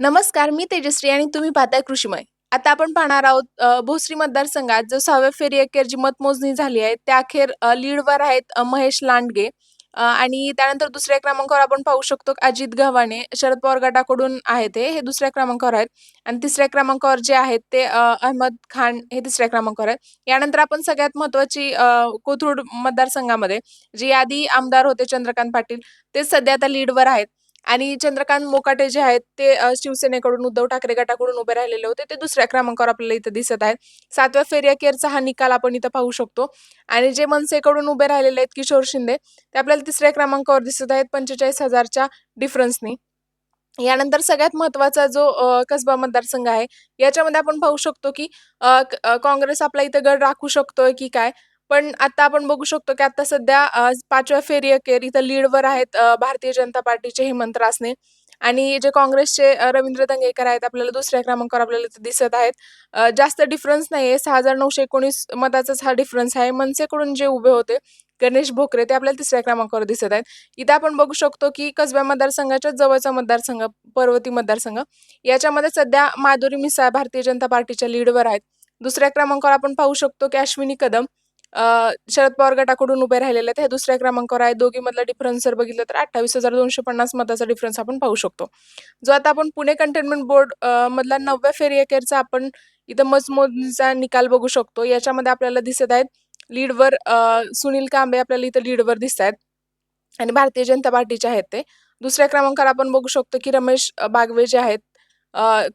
नमस्कार मी तेजश्री आणि तुम्ही पाहताय कृषीमय. आता आपण पाहणार आहोत भोसरी मतदारसंघात जो सहाव्या फेरी अखेर जी मतमोजणी झाली आहे त्या अखेर लीडवर आहेत महेश लांडगे. आणि त्यानंतर दुसऱ्या क्रमांकावर आपण पाहू शकतो अजित गव्हाणे शरद पवार गटाकडून आहेत हे हे दुसऱ्या क्रमांकावर आहेत. आणि तिसऱ्या क्रमांकावर जे आहेत ते अहमद खान हे तिसऱ्या क्रमांकावर आहेत. यानंतर आपण सगळ्यात महत्वाची कोथरूड मतदारसंघामध्ये जी आधी आमदार होते चंद्रकांत पाटील ते सध्या आता लीडवर आहेत. आणि चंद्रकांत मोकाटे जे आहेत ते शिवसेनेकडून उद्धव ठाकरे गटाकडून उभे राहिलेले होते ते दुसऱ्या क्रमांकावर आपल्याला इथं दिसत आहेत. सातव्या फेरी केअरचा हा निकाल आपण इथं पाहू शकतो. आणि जे मनसेकडून उभे राहिलेले आहेत किशोर शिंदे ते आपल्याला तिसऱ्या क्रमांकावर दिसत आहेत पंचेचाळीस हजारच्या डिफरन्सनी यानंतर सगळ्यात महत्त्वाचा जो कसबा मतदारसंघ आहे याच्यामध्ये आपण पाहू शकतो की काँग्रेस आपला इथं गड राखू शकतोय की काय? पण आता आपण बघू शकतो की आता सध्या अ, पाचव्या फेरी अखेर इथं लीडवर आहेत अ, भारतीय जनता पार्टीचे हेमंत रासने आणि जे काँग्रेसचे अ, रवींद्र दंगेकर आहेत आपल्याला दुसऱ्या क्रमांकावर आपल्याला इथं दिसत आहेत. अ, जास्त डिफरन्स नाहीये सहा हजार नऊशे एकोणीस मताचाच हा डिफरन्स आहे. मनसेकडून जे उभे होते गणेश भोकरे ते आपल्याला तिसऱ्या क्रमांकावर दिसत आहेत. इथं आपण बघू शकतो की कसब्या मतदारसंघाच्या जवळचा मतदारसंघ पर्वती मतदारसंघ याच्यामध्ये सध्या माधुरी मिसाळ भारतीय जनता पार्टीच्या लीडवर आहेत. दुसऱ्या क्रमांकावर आपण पाहू शकतो की अश्विनी कदम शरद पवार गटाकडून उभे राहिलेले आहेत. हे दुसऱ्या क्रमांकावर आहे. दोघी मधला डिफरन्स जर बघितलं तर अठ्ठावीस हजार दोनशे पन्नास मताचा डिफरन्स आपण पाहू शकतो. जो आता आपण पुणे कंटेनमेंट बोर्ड मधला नवव्या फेरी अखेरचा आपण इथं मतमोजणीचा निकाल बघू शकतो. याच्यामध्ये आपल्याला दिसत आहेत लीडवर सुनील कांबे आपल्याला इथं लीडवर दिसत आहेत. आणि भारतीय जनता पार्टीचे आहेत ते. दुसऱ्या क्रमांकावर आपण बघू शकतो की रमेश बागवे जे आहेत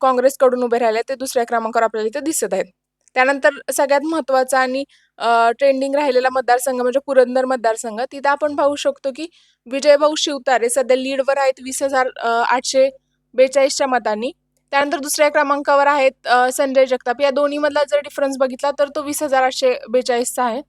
काँग्रेसकडून उभे राहिले ते दुसऱ्या क्रमांकावर आपल्याला इथे दिसत आहेत. त्यानंतर सगळ्यात महत्त्वाचा आणि ट्रेंडिंग राहिलेला मतदारसंघ म्हणजे पुरंदर मतदारसंघ. तिथं आपण पाहू शकतो की विजयभाऊ शिवतारे सध्या लीडवर आहेत वीस हजार आठशे बेचाळीसच्या मतांनी. त्यानंतर दुसऱ्या क्रमांकावर आहेत संजय जगताप. या दोन्हीमधला जर डिफरन्स बघितला तर तो वीस हजार आठशे बेचाळीसचा आहे.